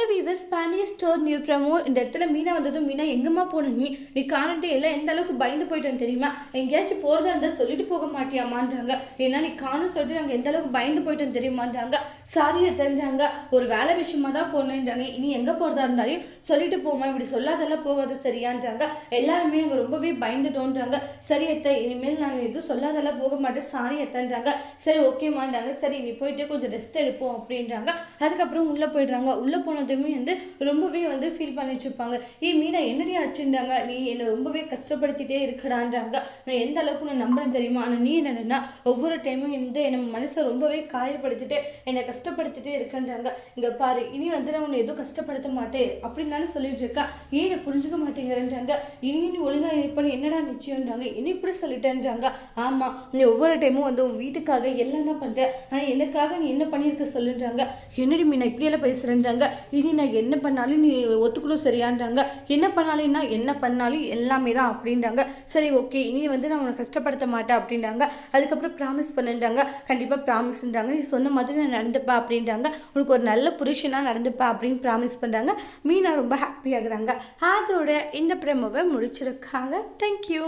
Hello viewers Pandiya store new promo இந்த இடத்துல மீனா வந்ததும் மீனா எங்கம்மா போன? நீ நீ காணட்டே இல்லை எந்த அளவுக்கு பயந்து போயிட்டேன்னு தெரியுமா? எங்கேயாச்சும் போகிறதா இருந்தால் சொல்லிட்டு போக மாட்டியாமான்றாங்க. ஏன்னா நீ காணும் சொல்லிட்டு நாங்கள் எந்த அளவுக்கு பயந்து போயிட்டேன்னு தெரியுமான்றாங்க. சாரியை தெரிஞ்சாங்க. ஒரு வேலை விஷயமா தான் போனேன்றாங்க. இனி எங்கே போகிறதா இருந்தாலும் சொல்லிட்டு போமா இப்படி சொல்லாதெல்லாம் போகாது சரியான்றாங்க. எல்லாருமே நாங்கள் ரொம்பவே பயந்துட்டோன்றாங்க. சரி அத்தை இனிமேல் நாங்கள் எதுவும் சொல்லாதெல்லாம் போக மாட்டேன் சாரி எத்தன்றாங்க சரி ஓகேமான்றாங்க சரி நீ போயிட்டு கொஞ்சம் ரெஸ்ட் எடுப்போம் அப்படின்றாங்க. அதுக்கப்புறம் உள்ளே போயிடுறாங்க. உள்ளே எல்லாத்தையுமே வந்து ரொம்பவே வந்து ஃபீல் பண்ணிட்டு இருப்பாங்க ஏய் மீனா என்னடி ஆச்சுன்றாங்க? நீ என்னை ரொம்பவே கஷ்டப்படுத்திட்டே இருக்கடான்றாங்க நான் எந்த அளவுக்கு நான் நம்புறேன் தெரியுமா? ஆனால் நீ என்னன்னா ஒவ்வொரு டைமும் வந்து என்னை மனசை ரொம்பவே காயப்படுத்திட்டு என்னை கஷ்டப்படுத்திட்டே இருக்கன்றாங்க. இங்கே பாரு இனி வந்து நான் உன்னை எதுவும் கஷ்டப்படுத்த மாட்டேன். அப்படின்னு தானே சொல்லிட்டு இருக்கா. ஏன் என்னை புரிஞ்சுக்க மாட்டேங்கிறன்றாங்க. இனி நீ ஒழுங்கா இருப்பேன்னு என்னடா நிச்சயம்ன்றாங்க. என்ன இப்படி சொல்லிட்டேன்றாங்க. ஆமாம் நீ ஒவ்வொரு டைமும் வந்து உன் வீட்டுக்காக எல்லாம் தான் பண்ணுற ஆனால் எனக்காக நீ என்ன பண்ணியிருக்க சொல்லுன்றாங்க. என்னடி மீனா இப்படியெல்லாம் பேசுகிறேன்றாங்க இனி நான் என்ன பண்ணாலும் நீ ஒத்துக்கணும் சரியான்றாங்க. என்ன பண்ணாலும்னா என்ன பண்ணாலும் எல்லாமே தான் அப்படின்றாங்க. சரி ஓகே இனி வந்து நான் உனக்கு கஷ்டப்படுத்த மாட்டேன் அப்படின்றாங்க. அதுக்கப்புறம் ப்ராமிஸ் பண்ணுன்றாங்க. கண்டிப்பாக ப்ராமிஸ்ன்றாங்க நீ சொன்ன மாதிரி நான் நடந்துப்பா அப்படின்றாங்க. உனக்கு ஒரு நல்ல புருஷனாக நடந்துப்பா அப்படின்னு ப்ராமிஸ் பண்ணுறாங்க மீனா ரொம்ப ஹாப்பியாகிறாங்க அதோட இந்த ப்ரெமோவை முடிச்சிருக்காங்க. தேங்க்யூ